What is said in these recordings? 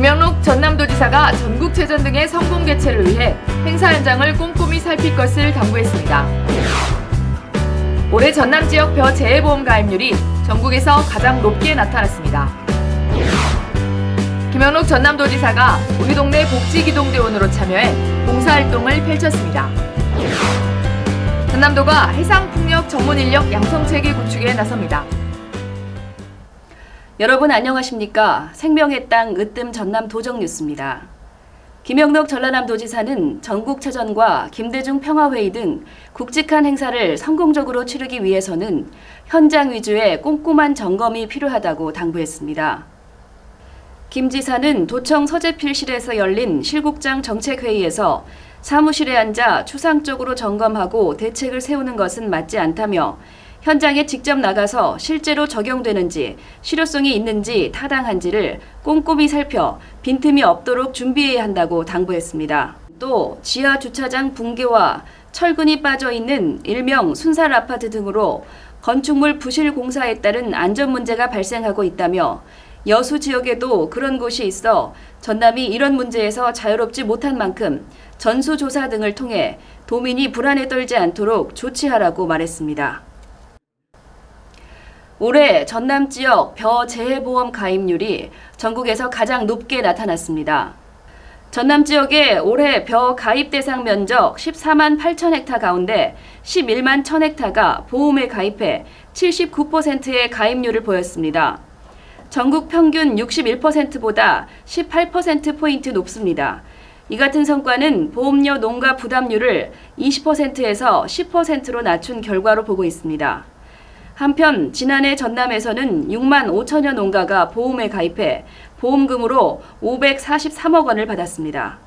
김영록 전남도지사가 전국체전 등의 성공 개최를 위해 행사 현장을 꼼꼼히 살필 것을 당부했습니다. 올해 전남 지역 벼 재해보험 가입률이 전국에서 가장 높게 나타났습니다. 김영록 전남도지사가 우리 동네 복지기동대원으로 참여해 봉사활동을 펼쳤습니다. 전남도가 해상풍력 전문 인력 양성체계 구축에 나섭니다. 여러분 안녕하십니까? 생명의 땅 으뜸 전남 도정 뉴스입니다. 김영록 전라남 도지사는 전국 체전과 김대중 평화회의 등 굵직한 행사를 성공적으로 치르기 위해서는 현장 위주의 꼼꼼한 점검이 필요하다고 당부했습니다. 김 지사는 도청 서재필실에서 열린 실국장 정책회의에서 사무실에 앉아 추상적으로 점검하고 대책을 세우는 것은 맞지 않다며 현장에 직접 나가서 실제로 적용되는지 실효성이 있는지 타당한지를 꼼꼼히 살펴 빈틈이 없도록 준비해야 한다고 당부했습니다. 또 지하 주차장 붕괴와 철근이 빠져 있는 일명 순살 아파트 등으로 건축물 부실 공사에 따른 안전 문제가 발생하고 있다며 여수 지역에도 그런 곳이 있어 전남이 이런 문제에서 자유롭지 못한 만큼 전수조사 등을 통해 도민이 불안에 떨지 않도록 조치하라고 말했습니다. 올해 전남 지역 벼 재해보험 가입률이 전국에서 가장 높게 나타났습니다. 전남 지역의 올해 벼 가입 대상 면적 14만 8천 헥타 가운데 11만 1천 헥타가 보험에 가입해 79%의 가입률을 보였습니다. 전국 평균 61%보다 18%포인트 높습니다. 이 같은 성과는 보험료 농가 부담률을 20%에서 10%로 낮춘 결과로 보고 있습니다. 한편 지난해 전남에서는 6만 5천여 농가가 보험에 가입해 보험금으로 543억 원을 받았습니다.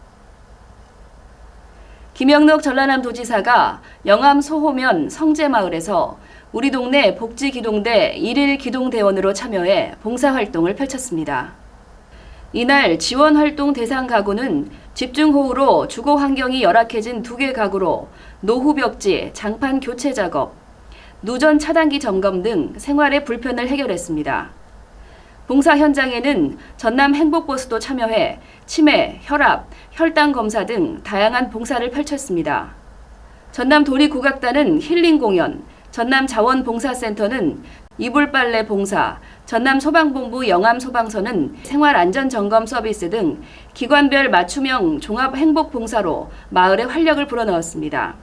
김영록 전라남 도지사가 영암 소호면 성재마을에서 우리 동네 복지기동대 일일 기동대원으로 참여해 봉사활동을 펼쳤습니다. 이날 지원활동 대상 가구는 집중호우로 주거 환경이 열악해진 두 개 가구로 노후 벽지, 장판 교체 작업, 누전 차단기 점검 등 생활의 불편을 해결했습니다. 봉사 현장에는 전남 행복버스도 참여해 치매, 혈압, 혈당 검사 등 다양한 봉사를 펼쳤습니다. 전남 도리국악단은 힐링 공연, 전남 자원봉사센터는 이불 빨래 봉사, 전남 소방본부 영암 소방서는 생활 안전 점검 서비스 등 기관별 맞춤형 종합 행복 봉사로 마을에 활력을 불어넣었습니다.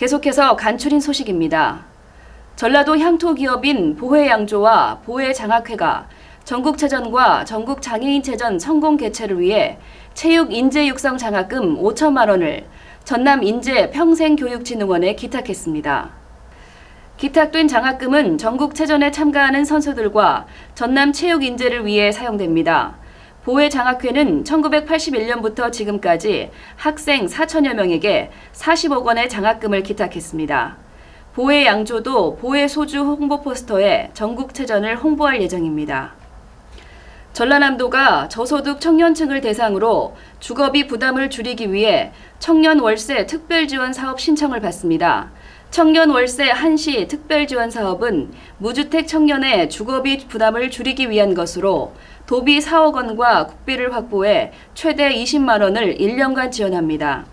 계속해서 간추린 소식입니다. 전라도 향토 기업인 보혜양조와 보혜장학회가 전국체전과 전국장애인체전 성공 개최를 위해 체육 인재 육성 장학금 5천만 원을 전남 인재 평생교육진흥원에 기탁했습니다. 기탁된 장학금은 전국체전에 참가하는 선수들과 전남 체육 인재를 위해 사용됩니다. 보혜 장학회는 1981년부터 지금까지 학생 4천여 명에게 40억 원의 장학금을 기탁했습니다. 보혜 양조도 보혜 소주 홍보 포스터에 전국체전을 홍보할 예정입니다. 전라남도가 저소득 청년층을 대상으로 주거비 부담을 줄이기 위해 청년 월세 특별 지원 사업 신청을 받습니다. 청년 월세 한시 특별 지원 사업은 무주택 청년의 주거비 부담을 줄이기 위한 것으로 도비 4억 원과 국비를 확보해 최대 20만 원을 1년간 지원합니다.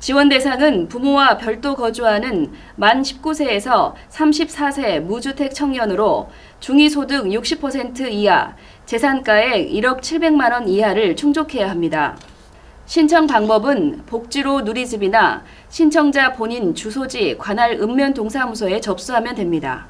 지원 대상은 부모와 별도 거주하는 만 19세에서 34세 무주택 청년으로 중위소득 60% 이하, 재산가액 1억 700만 원 이하를 충족해야 합니다. 신청 방법은 복지로 누리집이나 신청자 본인 주소지 관할 읍면 동사무소에 접수하면 됩니다.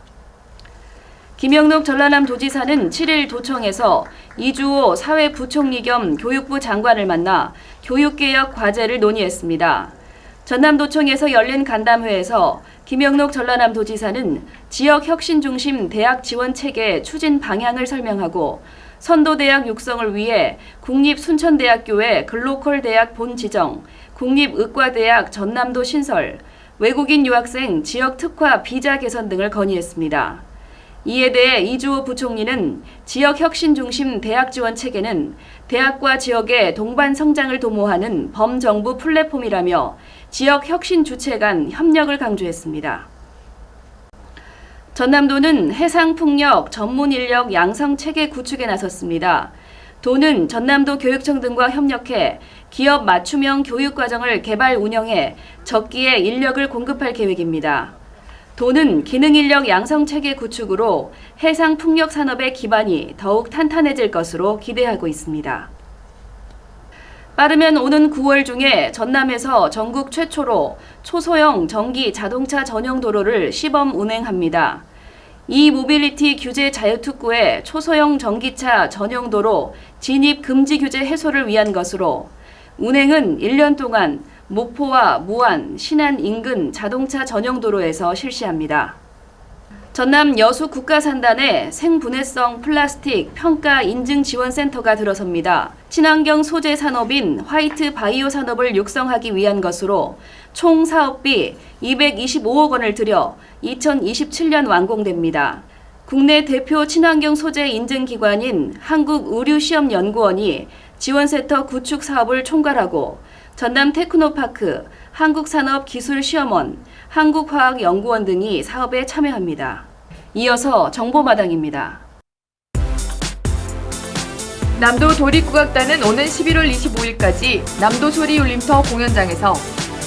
김영록 전라남 도지사는 7일 도청에서 이주호 사회부총리 겸 교육부 장관을 만나 교육개혁 과제를 논의했습니다. 전남도청에서 열린 간담회에서 김영록 전라남 도지사는 지역 혁신 중심 대학 지원 체계 추진 방향을 설명하고 선도대학 육성을 위해 국립순천대학교의 글로컬 대학 본 지정, 국립의과대학 전남도 신설, 외국인 유학생 지역 특화 비자 개선 등을 건의했습니다. 이에 대해 이주호 부총리는 지역 혁신 중심 대학 지원 체계는 대학과 지역의 동반 성장을 도모하는 범정부 플랫폼이라며 지역 혁신 주체 간 협력을 강조했습니다. 전남도는 해상풍력 전문 인력 양성 체계 구축에 나섰습니다. 도는 전남도 교육청 등과 협력해 기업 맞춤형 교육 과정을 개발 운영해 적기에 인력을 공급할 계획입니다. 도는 기능 인력 양성 체계 구축으로 해상 풍력 산업의 기반이 더욱 탄탄해질 것으로 기대하고 있습니다. 빠르면 오는 9월 중에 전남에서 전국 최초로 초소형 전기 자동차 전용 도로를 시범 운행합니다. 이 모빌리티 규제 자유특구의 초소형 전기차 전용 도로 진입 금지 규제 해소를 위한 것으로 운행은 1년 동안 목포와 무안, 신안 인근 자동차 전용 도로에서 실시합니다. 전남 여수 국가산단에 생분해성 플라스틱 평가 인증 지원 센터가 들어섭니다. 친환경 소재 산업인 화이트 바이오 산업을 육성하기 위한 것으로 총 사업비 225억 원을 들여 2027년 완공됩니다. 국내 대표 친환경 소재 인증 기관인 한국의류시험연구원이 지원센터 구축 사업을 총괄하고 전남 테크노파크, 한국산업기술시험원, 한국화학연구원 등이 사업에 참여합니다. 이어서 정보마당입니다. 남도 도립국악단은 오는 11월 25일까지 남도 소리 울림터 공연장에서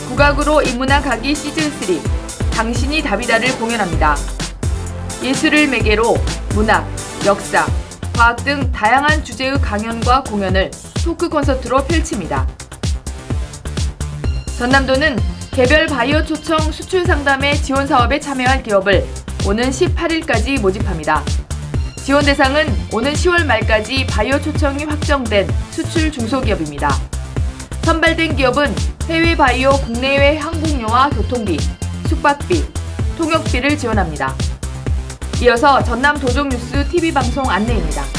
국악으로 인문학 가기 시즌3 당신이 답이다를 공연합니다. 예술을 매개로 문학, 역사, 과학 등 다양한 주제의 강연과 공연을 토크 콘서트로 펼칩니다. 전남도는 개별 바이오 초청 수출 상담의 지원 사업에 참여할 기업을 오는 18일까지 모집합니다. 지원 대상은 오는 10월 말까지 바이오 초청이 확정된 수출 중소기업입니다. 선발된 기업은 해외 바이오 국내외 항공료와 교통비, 숙박비, 통역비를 지원합니다. 이어서 전남 도적 뉴스 TV 방송 안내입니다.